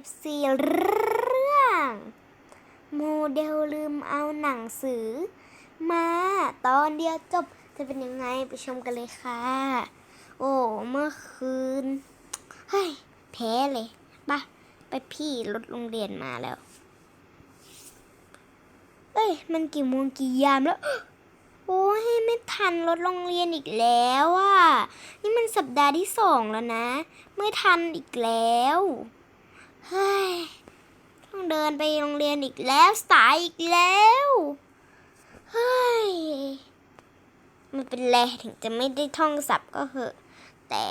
FC เรื่อง โมเดลลืมเอาหนังสือ มาตอนเดียวจบจะเป็นยังไงไปชมกันเลยค่ะ โอ้เมื่อคืน เฮ้ย แพ้เลยปะไปพี่รถโรงเรียนมาแล้ว เอ้ย มันกี่โมงกี่ยามแล้ว โอ้ยไม่ทันรถโรงเรียนอีกแล้วอะ นี่มันสัปดาห์ที่สองแล้วนะ ไม่ทันอีกแล้ว เฮ้ย ต้องเดินไปโรงเรียนอีกแล้วสายอีกแล้ว เฮ้ยไม่เป็นไรถึงจะไม่ได้ท่องศัพท์ก็เหอะ แต่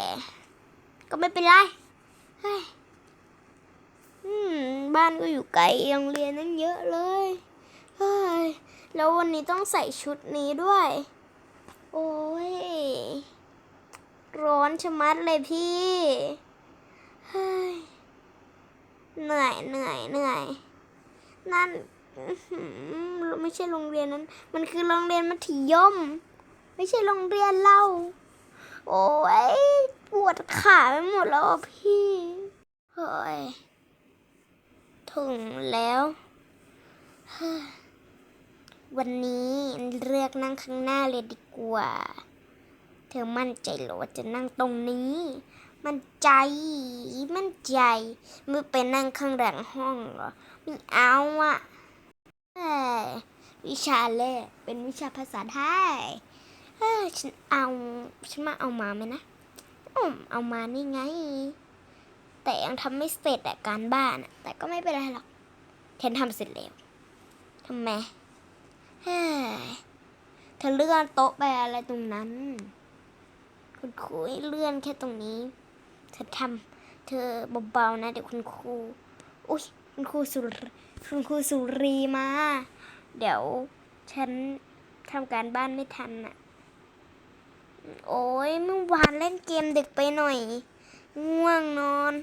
ก็ไม่เป็นไร เฮ้ย อืม บ้านก็อยู่ไกลโรงเรียนนั่นเยอะเลย เฮ้ย แล้ววันนี้ต้องใส่ชุดนี้ด้วย โอ้ย ร้อนชะมัดเลยพี่ เฮ้ย เหนื่อยเหนื่อยเหนื่อย นั่นไม่ใช่โรงเรียนนั้น มันคือโรงเรียนมัธยม ไม่ใช่โรงเรียนเรา โอ้ยปวดขาไปหมดแล้วพี่เฮ้ยถึงแล้ววันนี้เลือกนั่งข้างหน้าเลยดีกว่า เธอมั่นใจหรอว่าจะนั่งตรงนี้ มันใจ มันใจไม่ไปนั่งข้างหลังห้องเหรอไม่เอาอะวิชาแรกเป็นวิชาภาษาไทยเอ้ยฉันเอาฉันมาเอามาไหมนะอืมเอามานี่ไง แต่ยังทำไม่เสร็จอะการบ้านอะแต่ก็ไม่เป็นไรหรอกเทนทำเสร็จแล้วทำไมเฮ้ยเธอเลื่อนโต๊ะไปอะไรตรงนั้น คุณครูให้เลื่อนแค่ตรงนี้ เธอทำเธอเบาๆนะ เดี๋ยวคุณครูอุ้ยคุณครูสุรคุณครูสุรีมา เดี๋ยวฉันทำการบ้านไม่ทันอะโอ้ยเมื่อวานเล่นเกมดึกไปหน่อย ง่วงนอน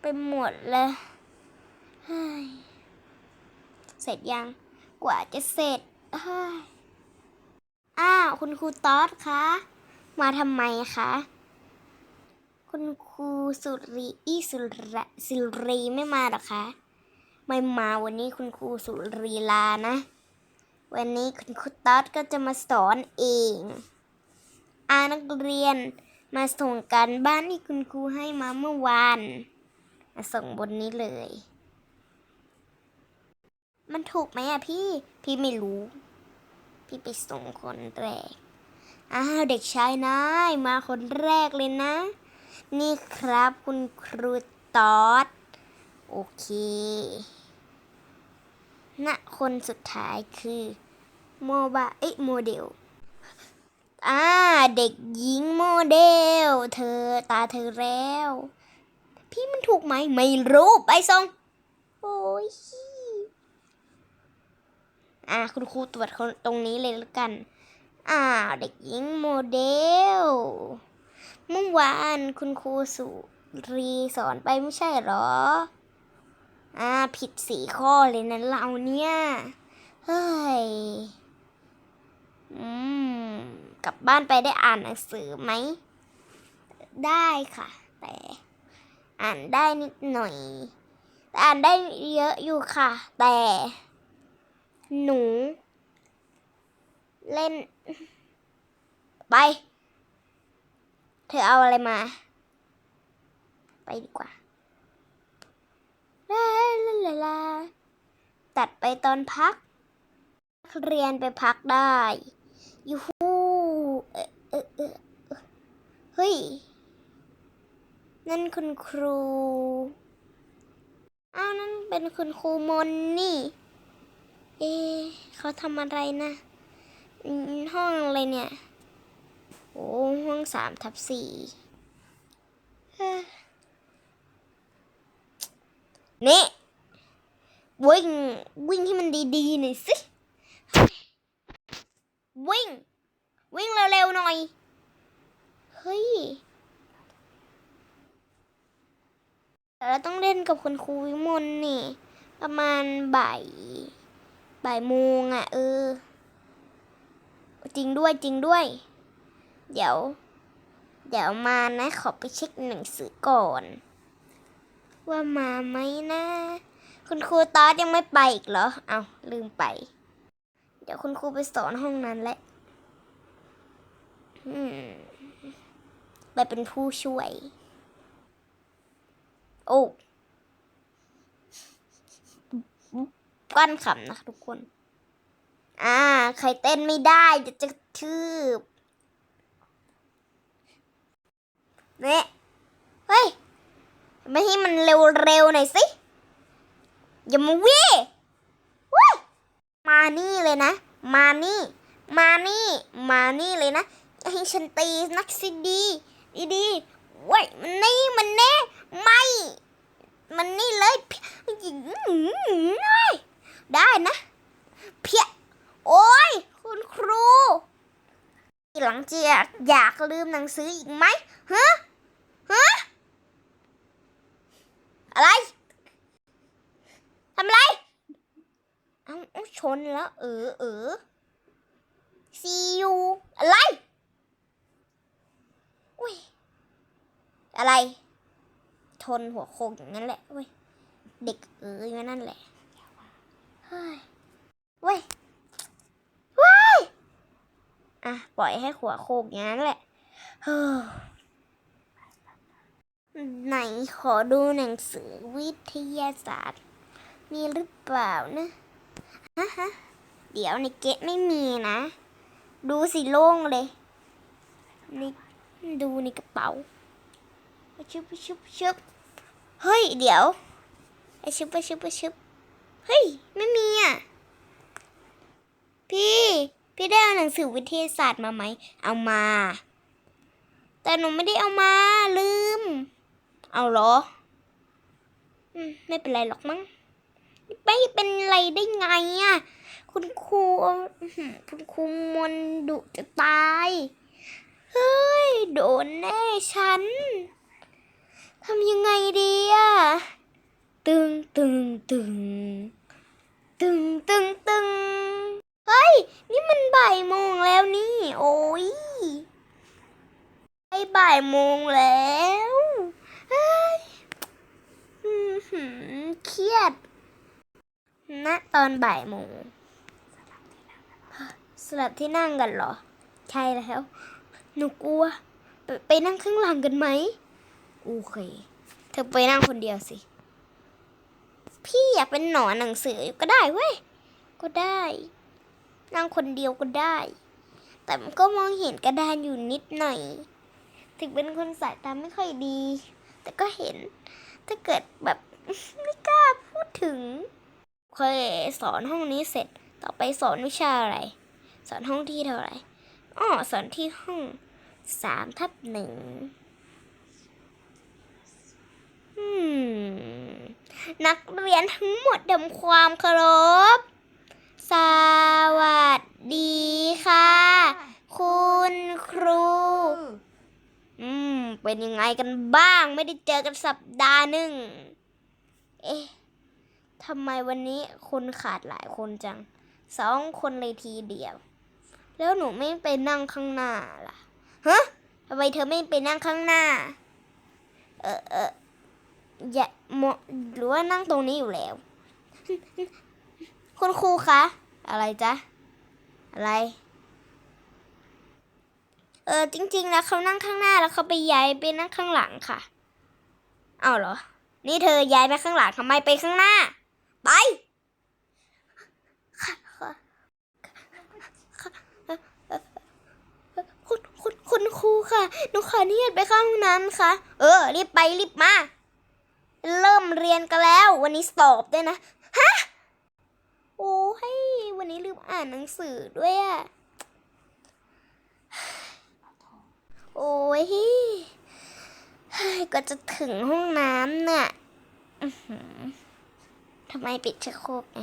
ไปหมดเลยเฮ้ยเสร็จยังกว่าจะเสร็จเฮ้ยอ้าวคุณครูต๊อดคะ มาทำไมคะ คุณครูสุรีอีสุรสุรีไม่มาหรอคะ ไม่มาวันนี้คุณครูสุรีลานะ วันนี้คุณครูต๊อดก็จะมาสอนเองอานักเรียนมาส่งการบ้านที่คุณครูให้มาเมื่อวานมาส่งบนนี้เลย มันถูกไหมอะพี่ พี่ไม่รู้ พี่ไปส่งคนแรกอ้าวเด็กชายนายมาคนแรกเลยนะ นี่ครับคุณครูตอดโอเคณคนสุดท้ายคือโมบาเอ๊ะโมเดลอ่าเด็กหญิงโมเดล เธอตาเธอแล้ว พี่มันถูกไหม ไม่รู้ไปส่งโอ้ยอ่าคุณครูตรวจตรงนี้เลยแล้วกัน อ่าเด็กหญิงโมเดล เมื่อวานคุณครูสุรีสอนไปไม่ใช่หรอ อ่า ผิดสี่ข้อเลยนะเราเนี่ย เฮ้ย อืม กลับบ้านไปได้อ่านหนังสือไหม ได้ค่ะ แต่ อ่านได้นิดหน่อย อ่านได้เยอะอยู่ค่ะ แต่ หนู เล่น ไป ธอเอาอะไรมา ไปดีกว่าลาลาลาลาตัดไปตอนพัก เรียนไปพักได้ยูฮูเอะเอเออเฮ้ย นั่นคุณครู อ้าวนั่นเป็นคุณครูมนนี่ เอ๊เขาทำอะไรนะ ห้องอะไรเนี่ย โอ้ห้องสามทับสี่เนี่วิ่งวิ่งให้มันดีๆหน่อยสิ วิ่ง วิ่งเร็วๆหน่อย เฮ้ยแต่เราต้องเล่นกับคุณครูวิมลนี่ ประมาณบ่ายบ่ายโมงอะ เออ จริงด้วยจริงด้วย เดี๋ยว เดี๋ยวมานะขอไปเช็คหนังสือก่อน ว่ามาไหมนะ คุณครูตอสยังไม่ไปอีกเหรอ เอาลืมไป เดี๋ยวคุณครูไปสอนห้องนั้นแหละไปเป็นผู้ช่วย โอ้กั้นขำนะทุกคน อ่า ใครเต้นไม่ได้จะจะทืบ เนี่ยเฮ้ยไม่ให้มันเร็วๆหน่อยสิ อย่ามาวิ่งเว้ยมานี่เลยนะ มานี่ มานี่ มานี่เลยนะ ให้ฉันตีนักสิดีดีดีๆเว้ยมันนี่มันแน่ไม่ มันนี่เลยหญิงได้นะ เพี้ยโอ้ย คุณครู หลังจากอยากลืมหนังสืออีกไหมฮะ ฮะอะไรทำอะไรเอาเอาชนแล้ว เออเออซียูอะไรอุ้ยอะไรชนหัวโคกอย่างนั้นแหละเว้ยเด็กเอออย่างนั้นแหละเฮ้ยเว้ยเว้ยอะปล่อยให้หัวโคกอย่างนั้นแหละเฮ้อ ไหนขอดูหนังสือวิทยาศาสตร์ มีหรือเปล่านะฮะฮะเดี๋ยวในเกตไม่มีนะ ดูสิโล่งเลยนี่ดูในกระเป๋าชุบชุบชุบเฮ้ย เดี๋ยวไอชุบไปชุบไปชุบเฮ้ย ไม่มีอะ พี่ พี่ได้เอาหนังสือวิทยาศาสตร์มาไหม เอามา แต่หนูไม่ได้เอามาลืม เอาเหรอ อืม ไม่เป็นไรหรอกมั้ง ไม่เป็นไรได้ไงอะ คุณครูคุณครูมนดุจะตาย เฮ้ย โดนแน่ฉัน ทำยังไงดีอะ ตึงตึงตึง ตึงตึงตึง เฮ้ย นี่มันบ่ายโมงแล้วนี่ โอ้ยใกล้บ่ายโมงแล้ว เฮ้ยอื้อหือเครียด ณ ตอนบ่ายโมงสลับที่นั่งกันเหรอ ใช่แล้ว หนูกลัว ไปไปนั่งข้างหลังกันไหม โอเค เธอไปนั่งคนเดียวสิ พี่อยากเป็นหนอนหนังสือก็ได้เว้ย ก็ได้ นั่งคนเดียวก็ได้ แต่มันก็มองเห็นกระดานอยู่นิดหน่อย ถึงเป็นคนสายตาไม่ค่อยดี แต่ก็เห็น ถ้าเกิดแบบไม่กล้าพูดถึงเคยสอนห้องนี้เสร็จ ต่อไปสอนวิชาอะไร สอนห้องที่เท่าไหร่อ๋อสอนที่ห้องสามทับหนึ่งนักเรียนทั้งหมดทำความเคารพ สวัสดีค่ะ คุณครู อืม เป็นยังไงกันบ้าง ไม่ได้เจอกันสัปดาห์หนึ่ง เอ๊ะทำไมวันนี้คนขาดหลายคนจัง สองคนเลยทีเดียว แล้วหนูไม่ไปนั่งข้างหน้าล่ะฮะทำไมเธอไม่ไปนั่งข้างหน้า เออเอออย่าโมหรือว่านั่งตรงนี้อยู่แล้ว คุณครูคะ อะไรจ๊ะ อะไร เออจริง ๆ แล้วเขานั่งข้างหน้าแล้วเขาไปย้ายไปนั่งข้างหลังค่ะ เอาเหรอ นี่เธอย้ายไปข้างหลังทำไมไปข้างหน้า ไปค่ะคุณคุณคุณครูค่ะ หนูขออนุญาตไปเข้าห้องน้ำค่ะ เออ รีบไปรีบมา เริ่มเรียนกันแล้ว วันนี้สอบด้วยนะ ฮะ โอ้ให้วันนี้ลืมอ่านหนังสือด้วยอะ โอ้ยก็จะถึงห้องน้ำเนี่ยทำไมปิดชักโครกไง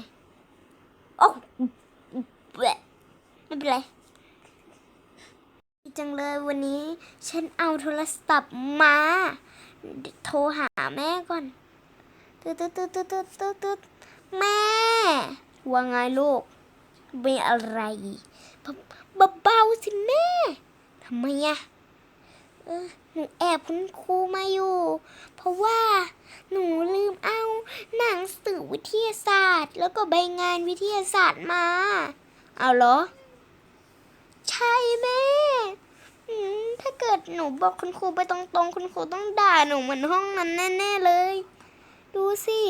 โอ้แไม่เป็นไรดีจังเลยวันนี้ ฉันเอาโทรศัพท์มา โทรหาแม่ก่อนตึ๊ดตึ๊ดตึ๊ดตึ๊ดตึ๊ดตึ๊ดตึ๊ดแม่ ว่าไงลูกมีอะไรเบาๆสิแม่ทำไมอะ ออหนูแอบคุณครูมาอยู่ เพราะว่าหนูลืมเอาหนังสือวิทยาศาสตร์ แล้วก็ใบงานวิทยาศาสตร์มา เอาเหรอ ใช่แม่ถ้าเกิดหนูบอกคุณครูไปตรงๆ คุณครูต้องด่าหนูเหมือนห้องนั้นแน่ๆเลย ดูสิ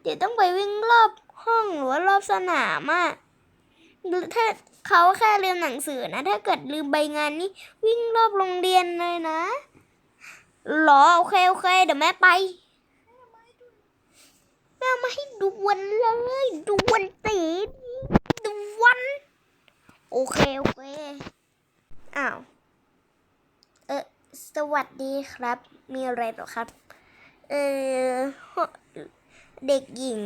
เดี๋ยวต้องไปวิ่งรอบห้องหรือว่ารอบสนามอะหรือถ้า เขาแค่ลืมหนังสือนะ ถ้าเกิดลืมใบงานนี่วิ่งรอบโรงเรียนเลยนะหรอโอเคโอเคเดี๋ยวแม่ไปแม่มาให้ดวนเลยดวนตีดวนโอเคโอเคอ้าวเออสวัสดีครับ มีอะไรหรอครับ เออเด็กหญิง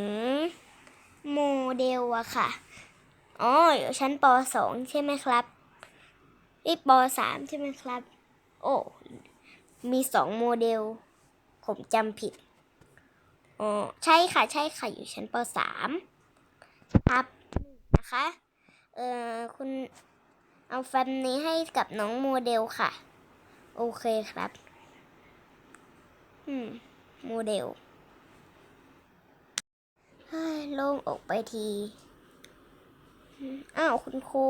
โมเดลอะค่ะ อ๋ออยู่ชั้นปสองใช่ไหมครับไอ้ปสามใช่ไหมครับ โอ้มีสองโมเดล ผมจำผิดอ๋อใช่ค่ะ ใช่ค่ะ อยู่ชั้นปสามครับนะคะ เออคุณเอาแฟ้มนี้ให้กับน้องโมเดลค่ะ โอเคครับ อืม โมเดลโล่งอกไปที อ้าวคุณครู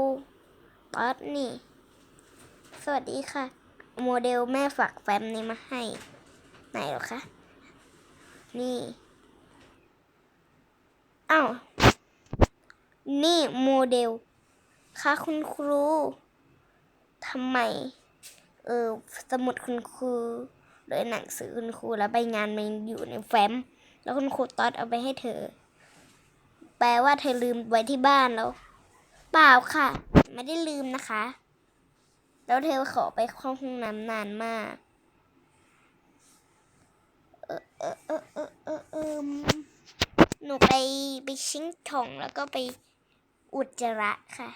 ป๊อดนี่ สวัสดีค่ะ โมเดลแม่ฝากแฟ้มนี้มาให้ ไหนหรอคะ นี่อ้าวนี่โมเดลค่ะคุณครูทำไม เออสมุดคุณครูหรือหนังสือคุณครูแล้วใบงานมันอยู่ในแฟ้ม แล้วคุณครูตอดเอาไปให้เธอ แปลว่าเธอลืมไว้ที่บ้านแล้ว เปล่าค่ะ ไม่ได้ลืมนะคะ แล้วเธอขอไปเข้าห้องน้ำนานมาก เออเออเออเออเออเออหนูไปไปชิงถงแล้วก็ไปอุจจาระค่ะ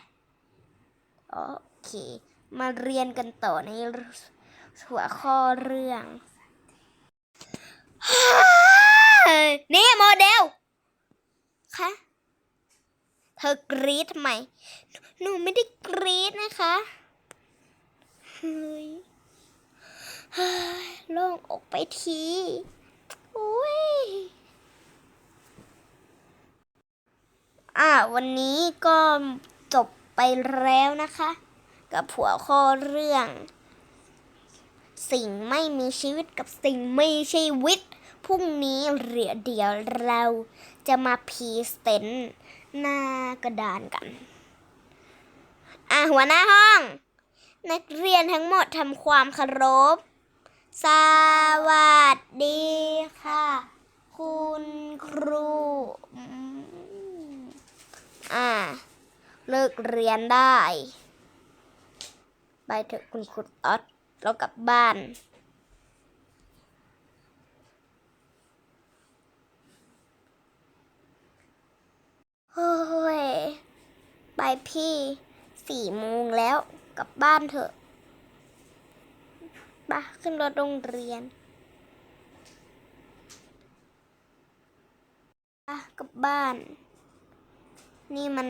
โอเค มาเรียนกันต่อในหัวข้อเรื่องนี่โมเดล คะ เธอกรี๊ดทำไม หนูไม่ได้กรี๊ดนะคะเฮ้ยโล่งออกไปทีโอ้ยอะวันนี้ก็จบไปแล้วนะคะ กับหัวข้อเรื่อง สิ่งไม่มีชีวิตกับสิ่งไม่ใช่วิตพรุ่งนี้เรียเดี๋ยวเราจะมาพรีเซนต์ หน้ากระดานกัน อะหัวหน้าห้อง นักเรียนทั้งหมดทำความเคารพ สวัสดีค่ะ คุณครู อ่า เลิกเรียนได้ ไปเถอะคุณครูต๊อดเรากลับบ้าน โอ้ย ไป พี่สี่โมงแล้วกลับบ้านเถอะไปขึ้นรถโรงเรียนไปกลับบ้าน นี่มัน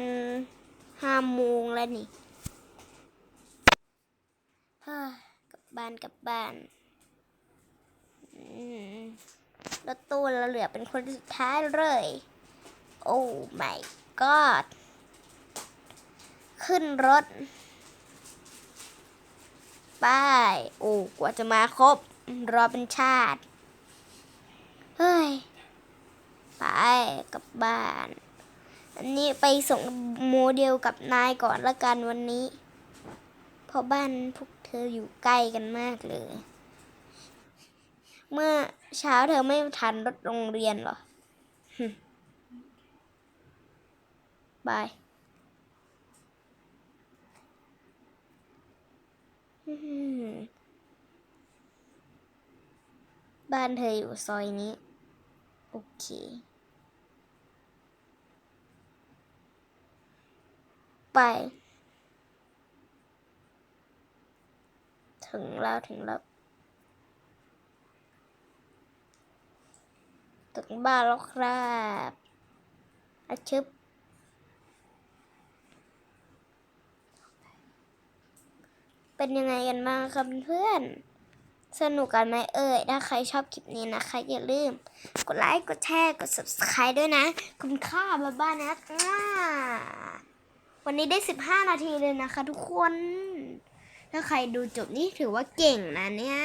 ห้าโมงแล้วนี่เฮ้ยกลับบ้านกลับบ้านอืมรถตู้เราเหลือเป็นคนสุดท้ายเลย โอ้ my god ขึ้นรถไปโอ้กว่าจะมาครบ รอเป็นชาติ เฮ้ย ไปกลับบ้าน อันนี้ไปส่งโมเดลกับนายก่อนละกันวันนี้ เพราะบ้านพวกเธออยู่ใกล้กันมากเลย เมื่อเช้าเธอไม่ทันรถโรงเรียนเหรอหึบาย อืม บ้านเธออยู่ซอยนี้ โอเค ไปถึงแล้วถึงแล้วถึงบ้านแล้วครับอาชึบ เป็นยังไงกันบ้างครับเพื่อน สนุกกันไหมเอ่ย ถ้าใครชอบคลิปนี้นะคะ อย่าลืม กดไลค์ กดแชร์ กด subscribe ด้วยนะ คุณค่าบ้าบ้านะวันนี้ได้ 15 นาทีเลยนะคะ ทุกคน ถ้าใครดูจบนี่ถือว่าเก่งนะเนี่ย